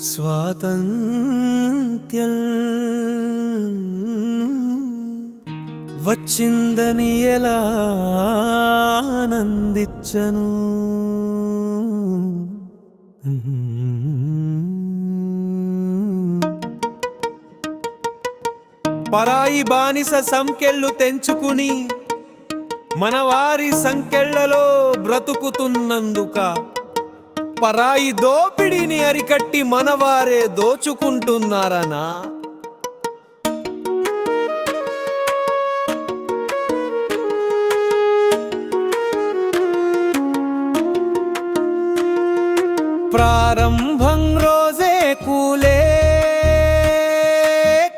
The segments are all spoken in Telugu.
స్వాతంత్ర్యం వచ్చిందని ఎలా ఆనందించను? పరాయి బానిస సంకెళ్ళు తెంచుకుని మనవారి సంకెళ్ళలో బ్రతుకుతున్నందుక పరాయి దోపిడిని అరికట్టి మనవారే దోచుకుంటున్నారనా? ప్రారంభం రోజే కూలే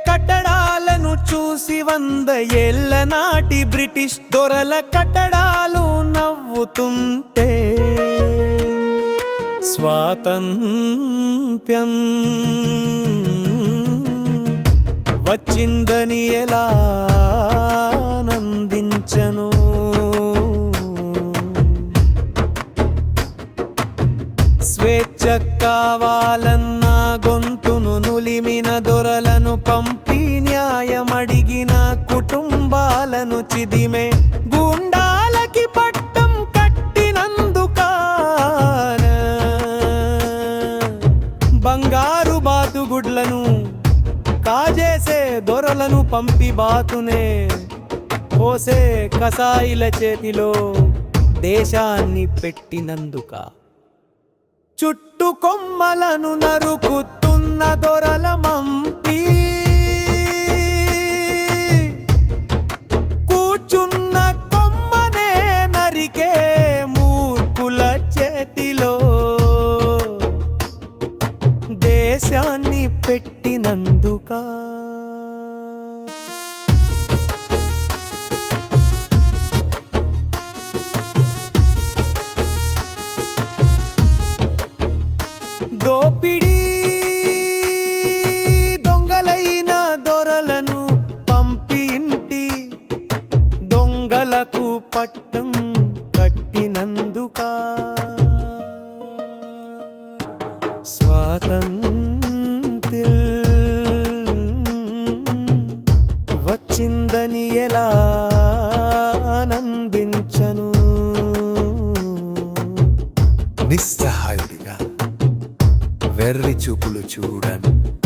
కట్టడాలను చూసి వంద ఏళ్ళ నాటి బ్రిటిష్ దొరల కట్టడాలు నవ్వుతుంటే స్వాతంత్ర్యం. వచ్చిందని ఎలా ఆనందించను స్వేచ్ఛ కావాలన్న గొంతును నులిమిన దొరలను పంపి న్యాయమడిగిన కుటుంబాలను చిదిమే బంగారు బాతుగుడ్లను కాజేసే దొరలను పంపి బాతునే. పోసే కసాయిల చేతిలో దేశాన్ని పెట్టినందుక. చుట్టు కొమ్మలను నరుకుతున్న దొరల మంపి దేశాన్ని పెట్టినందుక. దోపిడీ దొంగలైన దొరలను పంపి ఇంటి దొంగలకు పట్టం కట్టినందుక. వచ్చిందని ఎలా ఆనందించను? నిస్సహాయుడిగా వెర్రి చూపులు చూడను.